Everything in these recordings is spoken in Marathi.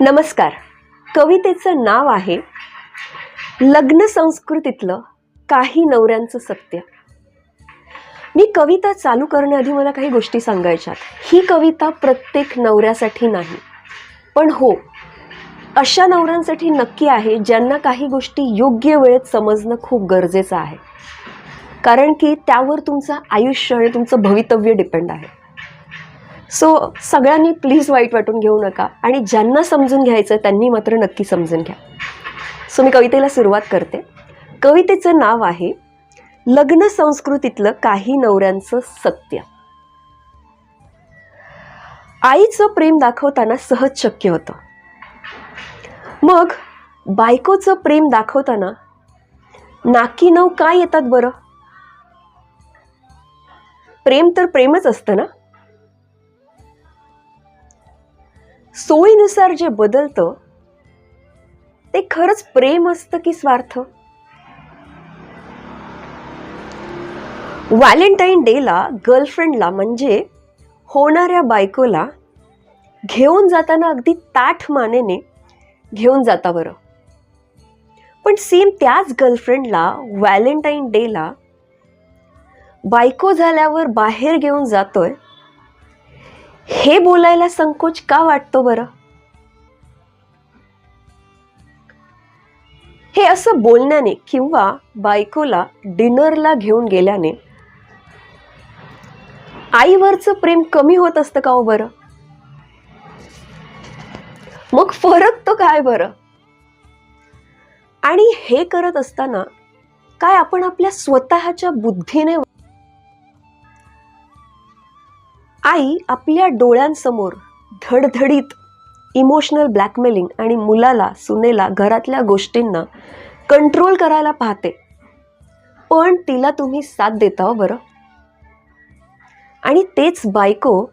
नमस्कार. कवितेचं नाव आहे लग्न संस्कृतीतलं काही नवऱ्यांचं सत्य. मी कविता चालू करण्याआधी मला काही गोष्टी सांगायच्यात. ही कविता प्रत्येक नवऱ्यासाठी नाही. पण हो अशा नवऱ्यांसाठी नक्की आहे ज्यांना काही गोष्टी योग्य वेळेत समजणं खूप गरजेचं आहे. कारण की त्यावर तुमचं आयुष्य आणि तुमचं भवितव्य डिपेंड आहे. सो सगळ्यांनी प्लीज वाईट वाटून घेऊ नका. आणि ज्यांना समजून घ्यायचं त्यांनी मात्र नक्की समजून घ्या. सो मी कवितेला सुरुवात करते. कवितेचं नाव आहे लग्न संस्कृतीतलं काही नवऱ्यांचं सत्य. आईचं प्रेम दाखवताना सहज शक्य होतं. मग बायकोचं प्रेम दाखवताना नाकी नऊ काय येतात बरं? प्रेम तर प्रेमच असतं ना? सोयीनुसार जे बदलतं ते खरंच प्रेम असतं की स्वार्थ? व्हॅलेंटाईन डेला गर्लफ्रेंडला म्हणजे होणाऱ्या बायकोला घेऊन जाताना अगदी ताठ मानेने घेऊन जाता बरं. पण सेम त्याच गर्लफ्रेंडला व्हॅलेंटाईन डेला बायको झाल्यावर बाहेर घेऊन जातोय हे बोलायला संकोच का वाटतो बरं? हे असं बोलण्याने किंवा बायकोला डिनरला घेऊन गेल्याने आईवरचं प्रेम कमी होत असतं का हो बरं? मग फरक तो काय बरं? आणि हे करत असताना काय आपण आपल्या स्वतःच्या बुद्धीने आई आपल्या डोळ्यांसमोर धडधडीत इमोशनल ब्लॅकमेलिंग आणि मुलाला सुनेला घरातल्या गोष्टींना कंट्रोल करायला पाहते. पण तिला तुम्ही साथ देता हो बरं. आणि तेच बायको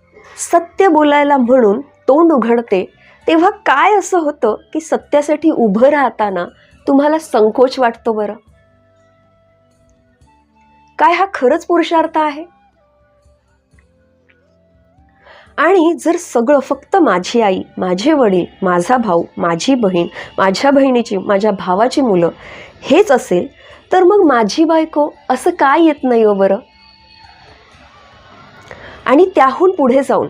सत्य बोलायला म्हणून तोंड उघडते तेव्हा काय असं होतं की सत्यासाठी उभं राहताना तुम्हाला संकोच वाटतो बरं? काय हा खरंच पुरुषार्थ आहे? आणि जर सगळं फक्त माझी आई माझे वडील माझा भाऊ माझी बहीण माझ्या बहिणीची माझ्या भावाची मुलं हेच असेल तर मग माझी बायको असं काय येत नाही हो बरं? आणि त्याहून पुढे जाऊन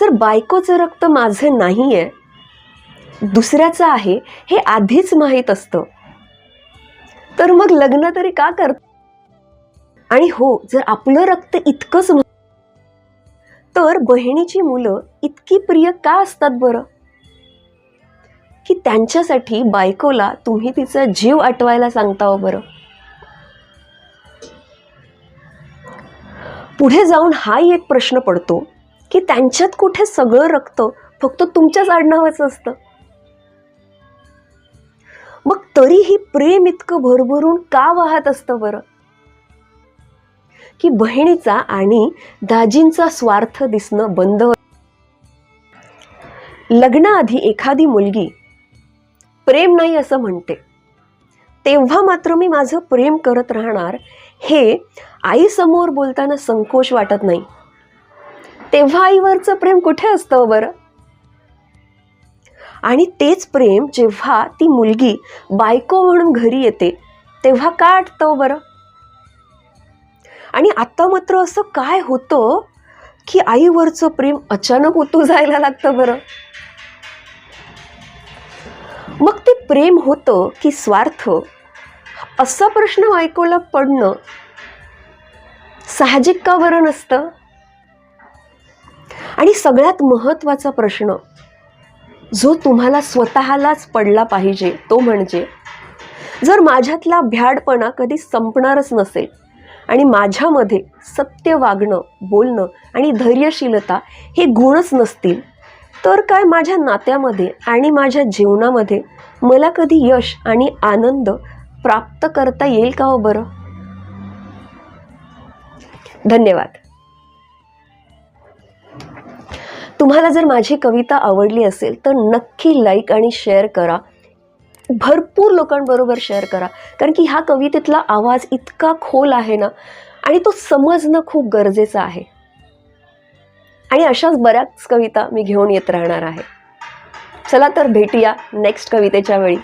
जर बायकोचं रक्त माझं नाही आहे दुसऱ्याचं आहे हे आधीच माहीत असतं तर मग लग्न तरी का करत? आणि हो जर आपलं रक्त इतकंच तर बहिणीची मुलं इतकी प्रिय का असतात बरं? की त्यांच्यासाठी बायकोला तुम्ही तिचा जीव आटवायला सांगता हो बरं. पुढे जाऊन हाही एक प्रश्न पडतो की त्यांच्यात कुठे सगळं रक्त फक्त तुमच्याच आडनावाचं असतं? मग तरीही प्रेम इतकं भरभरून का वाहत असतं बरं? की बहिणीचा आणि दाजींचा स्वार्थ दिसणं बंद हो- लग्नाआधी एखादी मुलगी प्रेम नाही असं म्हणते. तेव्हा मात्र मी माझं प्रेम करत राहणार हे आईसमोर बोलताना संकोच वाटत नाही. तेव्हा आईवरचं प्रेम कुठे असतं बरं? आणि तेच प्रेम जेव्हा ती मुलगी बायको म्हणून घरी येते तेव्हा का आटतं बरं? आणि आता मात्र असं काय होतं की आईवरचं प्रेम अचानक उतू जायला लागतं बरं? मग ते प्रेम होतं की स्वार्थ? असा प्रश्न बायकोला पडणं साहजिक का बरं नसतं? आणि सगळ्यात महत्त्वाचा प्रश्न जो तुम्हाला स्वतःलाच पडला पाहिजे तो म्हणजे जर माझ्यातला भ्याडपणा कधी संपणारच नसेल आणि माझ्यामध्ये सत्य वागणं बोलणं आणि धैर्यशीलता हे गुणच नसतील. तर काय माझ्या नात्यामध्ये आणि माझ्या जीवनामध्ये मला कधी यश आणि आनंद प्राप्त करता येईल का हो बरं? धन्यवाद. तुम्हाला जर माझी कविता आवडली असेल तर नक्की लाईक आणि शेअर करा. भरपूर लोकांबरोबर शेअर करा. कारण की ह्या कवितेतला आवाज इतका खोल आहे ना आणि तो समजणं खूप गरजेचं आहे. आणि अशाच बऱ्याच कविता मी घेऊन येत राहणार आहे. चला तर भेटूया नेक्स्ट कवितेच्या वेळी.